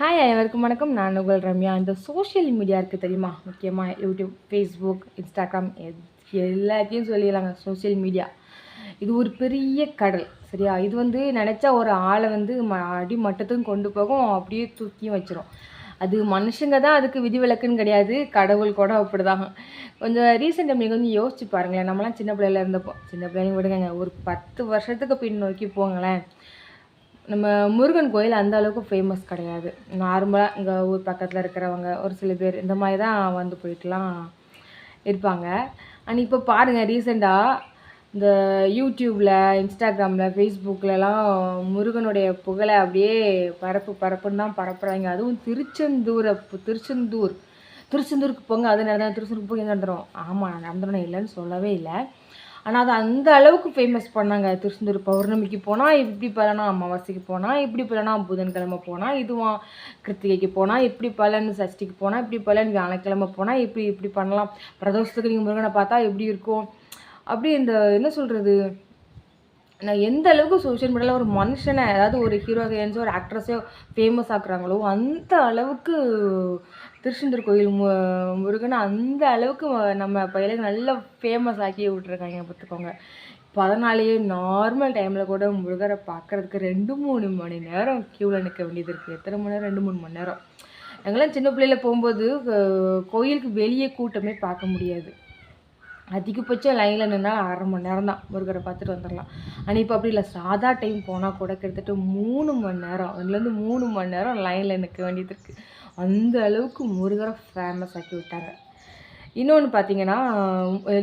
Hi அனைவருக்கும் வணக்கம். நான் உங்கள் ரம்யா. இந்த சோஷியல் மீடியா இருக்குது தெரியுமா? முக்கியமாக யூடியூப் ஃபேஸ்புக் இன்ஸ்டாகிராம் எல்லாத்தையும் சொல்லிடலாங்க. சோஷியல் மீடியா இது ஒரு பெரிய கடல் சரியா? இது வந்து நினச்சா ஒரு ஆளை வந்து ம அடி மட்டத்துக்கும் கொண்டு போகும். அப்படியே தூக்கியும் வச்சிரும். அது மனுஷங்க தான் அதுக்கு விதிவிலக்குன்னு கிடையாது. கடவுள் கூட அப்படிதான். கொஞ்சம் ரீசெண்ட் டைம் நீங்கள் வந்து யோசிச்சு பாருங்களேன். நம்மலாம் சின்ன பிள்ளையில இருந்தப்போ சின்ன பிள்ளைங்க விடுங்க ஒரு பத்து வருஷத்துக்கு பின் நோக்கி போங்களேன். நம்ம முருகன் கோயில் அந்த அளவுக்கு ஃபேமஸ் கிடையாது. நார்மலாக இங்கே ஊர் பக்கத்தில் இருக்கிறவங்க ஒரு சில பேர் இந்த மாதிரி தான் வந்து போயிட்டுலாம் இருப்பாங்க. அண்ட் இப்போ பாருங்கள் ரீசெண்டாக இந்த யூடியூப்பில் இன்ஸ்டாகிராமில் ஃபேஸ்புக்கிலலாம் முருகனுடைய புகழை அப்படியே பரப்பு பரப்புன்னு தான் பரப்புகிறாங்க அதுவும் திருச்செந்தூரை திருச்செந்தூர் திருச்செந்தூருக்கு போங்க அது நடந்தா திருச்செந்தூருக்கு போய் நடந்துடும் ஆமாம் நான் நடந்துடும் இல்லைன்னு சொல்லவே இல்லை. ஆனால் அது அந்த அளவுக்கு ஃபேமஸ் பண்ணாங்க. திருச்செந்தூர் பௌர்ணமிக்கு போனால் இப்படி பலனா அமாவாசைக்கு போனால் இப்படி பலனா புதன்கிழமை போனால் இதுவும் கிருத்திகைக்கு போனால் இப்படி பலன் சஷ்டிக்கு போனால் இப்படி பலன் வியாழக்கிழமை போனால் இப்படி இப்படி பண்ணலாம். பிரதோஷத்துக்கு நீங்கள் முருகனை பார்த்தா எப்படி இருக்கும்? அப்படி இந்த என்ன சொல்கிறது நான் எந்த அளவுக்கு சோஷியல் மீடியாவில் ஒரு மனுஷனை அதாவது ஒரு ஹீரோ ஹீரோயின்ஸோ ஒரு ஆக்ட்ரஸோ ஃபேமஸ் ஆக்குறாங்களோ அந்த அளவுக்கு திருச்செந்தூர் கோயில் மு முருகனை அந்த அளவுக்கு நம்ம பயிலுக்கு நல்லா ஃபேமஸ் ஆக்கி விட்ருக்காங்க பார்த்துக்கோங்க. இப்போ அதனாலேயே நார்மல் டைமில் கூட முருகரை பார்க்கறதுக்கு ரெண்டு மூணு மணி நேரம் க்யூவில் நிற்க வேண்டியது இருக்குது எத்தனை மணி நேரம்? ரெண்டு மூணு மணி நேரம். எங்கெல்லாம் சின்ன பிள்ளையில போகும்போது கோயிலுக்கு வெளியே கூட்டமே பார்க்க முடியாது. அதிகபட்சம் லைனில் நின்னால் அரை மணி நேரம் தான் முருகரை பார்த்துட்டு வந்துடலாம். ஆனால் இப்போ அப்படி இல்லை. சாதா டைம் போனால் கூட கிட்டத்தட்ட மூணு மணி நேரம். அதுலேருந்து மூணு மணி நேரம் லைனில் நிற்க வேண்டியது இருக்குது அந்த அளவுக்கு முருகரை ஃபேமஸ் ஆக்கி விட்டாங்க இன்னொன்று பார்த்தீங்கன்னா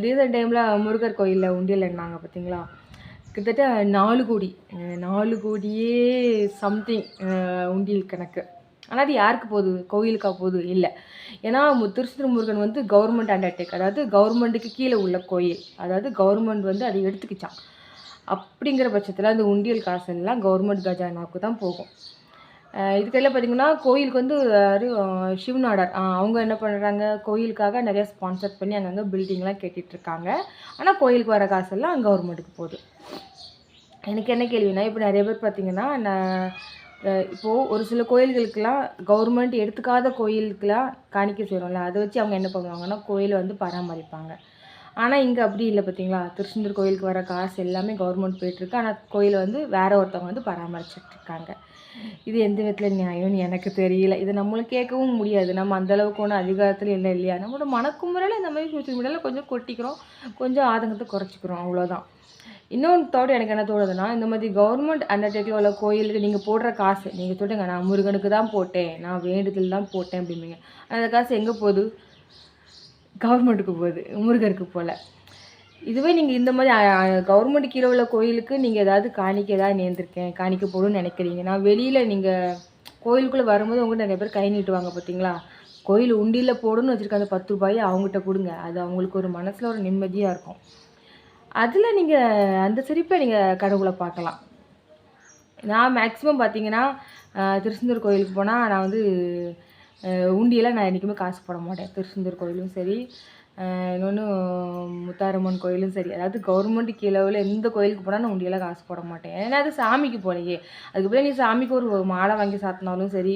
ரீசன்ட் டைமில் முருகர் கோயிலில் உண்டியல் எண்ணாங்க பார்த்தீங்களா கிட்டத்தட்ட நாலு கோடி. நாலு கோடியே சம்திங் உண்டியல் கணக்கு. ஆனால் அது யாருக்கு போகுது? கோயிலுக்காக போகுது? இல்லை. ஏன்னா மு- முருகன் வந்து கவர்மெண்ட் அண்டர்டேக் அதாவது கவர்மெண்ட்டுக்கு கீழே உள்ள கோயில். அதாவது கவர்மெண்ட் வந்து அதை எடுத்துக்கிச்சான் அப்படிங்கிற பட்சத்தில் அந்த உண்டியல் காசுலாம் கவர்மெண்ட் கஜானாவுக்கு தான் போகும். இதுக்கெல்லாம் பார்த்தீங்கன்னா கோயிலுக்கு வந்து யாரு அஹ் சிவநாடார். அவங்க என்ன பண்ணுறாங்க கோயிலுக்காக நிறையா ஸ்பான்சர் பண்ணி அங்கங்கே பில்டிங்லாம் கட்டிட்டு இருக்காங்க ஆனால் கோயிலுக்கு வர காசெல்லாம் கவர்மெண்ட்டுக்கு போகுது. எனக்கு என்ன கேள்வினா இப்போ நிறைய பேர் பார்த்திங்கன்னா நான் இப்போது ஒரு சில கோயில்களுக்கெல்லாம் கவர்மெண்ட் எடுத்துக்காத கோயிலுக்கெல்லாம் காணிக்க செய்கிறோம்ல அதை வச்சு அவங்க என்ன பண்ணுவாங்கன்னா கோயிலை வந்து பராமரிப்பாங்க. ஆனால் இங்கே அப்படி இல்லை பார்த்தீங்களா திருச்செந்தூர் கோயிலுக்கு வர காசு எல்லாமே கவர்மெண்ட் போயிட்டுருக்கு. ஆனால் கோயிலை வந்து வேறு ஒருத்தவங்க வந்து பராமரிச்சிட்ருக்காங்க. இது எந்த விதத்தில் நியாயம்னு எனக்கு தெரியல. இது நம்மளும் கேட்கவும் முடியாது. நம்ம அந்தளவுக்கு ஒன்றும் அதிகாரத்தில் இல்லை இல்லையா? நம்மளோட மனக்குமுறையில் இந்த மாதிரி சோஷியல் மீடியாவில் கொஞ்சம் கொட்டிக்கிறோம். கொஞ்சம் ஆதங்கத்தை குறைச்சிக்கிறோம். அவ்வளோதான் இன்னொன்று தாட் எனக்கு என்ன தோணுதுன்னா இந்த மாதிரி கவர்மெண்ட் அண்டர்டேக்கில் உள்ள கோயிலுக்கு நீங்கள் போடுற காசு நீங்கள் சொல்லுங்க நான் முருகனுக்கு தான் போட்டேன் நான் வேண்டுதல் தான் போட்டேன் அப்படிம்பீங்க. அந்த காசு எங்கே போகுது? கவர்மெண்ட்டுக்கு போகுது முருகருக்கு போல். இதுவே நீங்கள் இந்த மாதிரி கவர்மெண்ட் கீழே உள்ள கோயிலுக்கு நீங்கள் ஏதாவது காணிக்க ஏதாவது நேர்ந்திருக்கேன் காணிக்க போடணுன்னு நினைக்கிறீங்க. நான் வெளியில் நீங்கள் கோயிலுக்குள்ளே வரும்போது உங்கள்கிட்ட நிறைய பேர் கை நீட்டுவாங்க பார்த்தீங்களா கோயில் உண்டியில் போடணும்னு வச்சுருக்க அந்த பத்து ரூபாயை அவங்ககிட்ட கொடுங்க. அது அவங்களுக்கு ஒரு மனசில் ஒரு நிம்மதியாக இருக்கும். அதில் நீங்கள் அந்த சிரிப்பை நீங்கள் கடவுளை பார்க்கலாம். நான் மேக்ஸிமம் பார்த்தீங்கன்னா திருச்செந்தூர் கோயிலுக்கு போனால் நான் வந்து உண்டியெல்லாம் நான் என்றைக்குமே காசு போட மாட்டேன். திருச்செந்தூர் கோயிலும் சரி இன்னொன்று முத்தாரம்மன் கோயிலும் சரி. அதாவது கவர்மெண்ட் கீழே உள்ள எந்த கோயிலுக்கு போனால் நான் உண்டியெல்லாம் காசு போட மாட்டேன். ஏன்னா அது சாமிக்கு போலையே. அதுக்கு பதிலா நீ சாமிக்கு ஒரு மாலை வாங்கி சாத்தினாலும் சரி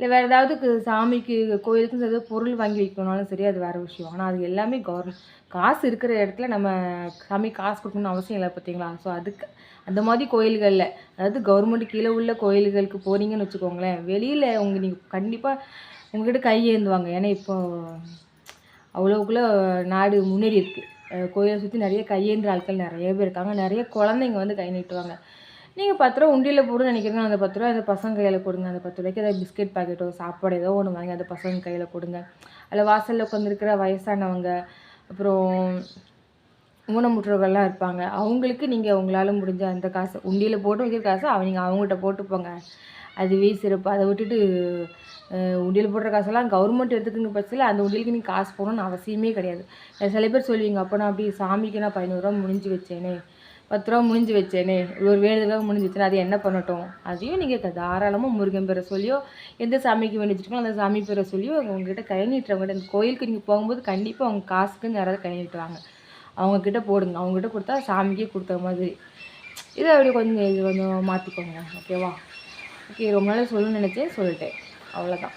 இல்லை வேறு ஏதாவது சாமிக்கு கோயிலுக்கும் சரி பொருள் வாங்கி வைக்கணும்னாலும் சரி அது வேறு விஷயம். ஆனால் அது எல்லாமே கவர்மெண்ட் காசு இருக்கிற இடத்துல நம்ம சாமி காசு கொடுக்கணும்னு அவசியம் இல்லை பார்த்தீங்களா ஸோ அதுக்கு அந்த மாதிரி கோயில்களில் அதாவது கவர்மெண்ட் கீழே உள்ள கோயில்களுக்கு போகிறீங்கன்னு வச்சுக்கோங்களேன் வெளியில் உங்கள் நீங்கள் கண்டிப்பாக உங்கள்கிட்ட கை ஏந்துவாங்க. ஏன்னா இப்போ அவ்வளோக்குள்ளே நாடு முன்னேறி இருக்குது கோயிலை சுற்றி நிறைய கையேந்திர ஆட்கள் நிறைய பேர் இருக்காங்க. நிறைய குழந்தைங்க வந்து கை நீட்டுவாங்க. நீங்கள் பத்து ரூபா உண்டியில் போடுன்னு நினைக்கிறீங்க அந்த பத்து ரூபா அந்த பசங்க கையில் கொடுங்க. அந்த பத்து ரூபாய்க்கு ஏதாவது பிஸ்கெட் பாக்கெட்டோ சாப்பாடு ஏதோ ஒன்று வாங்கி அந்த பசங்க கையில் கொடுங்க. அதில் வாசலில் உட்காந்துருக்கிற வயசானவங்க அப்புறம் ஊனமுற்றவர்கள்லாம் இருப்பாங்க. அவங்களுக்கு நீங்கள் உங்களால் முடிஞ்ச அந்த காசு உண்டியில் போட்டு வைக்கிற காசை அவங்க அவங்ககிட்ட போட்டு போங்க. அதுவே சிறப்பு. அதை விட்டுட்டு உண்டியல் போடுற காசெல்லாம் கவர்மெண்ட் எடுத்துக்கிற பட்சத்தில் அந்த உண்டியலுக்கு நீங்கள் காசு போகணும்னு அவசியமே கிடையாது. சில பேர் சொல்லுவீங்க அப்போ நான் அப்படி சாமிக்கு நான் பதினோருவா முடிஞ்சு வச்சேனே பத்து ரூபா முடிஞ்சு வச்சேனே ஒரு வேண்டுதலாக முடிஞ்சு வச்சேனே அது என்ன பண்ணட்டும்? அதையும் நீங்கள் தாராளமாக முருகன் பேரை சொல்லியோ எந்த சாமிக்கு வேண்டிச்சிருக்கோ அந்த சாமி பேரை சொல்லியோ உங்ககிட்ட கை நீட்டுறவங்ககிட்ட அந்த கோயிலுக்கு நீங்கள் போகும்போது கண்டிப்பாக அவங்க காசுக்குன்னு யாராவது கை நீட்டுவாங்க. அவங்கக்கிட்ட போடுங்க. அவங்ககிட்ட கொடுத்தா சாமிக்கே கொடுத்த மாதிரி. இதை அப்படியே கொஞ்சம் இது கொஞ்சம் மாற்றிக்கோங்க ஓகேவா? ஓகே ரொம்ப நாள் சொல்லணும்னு நினச்சேன். சொல்லிட்டேன். அவ்வளோதான்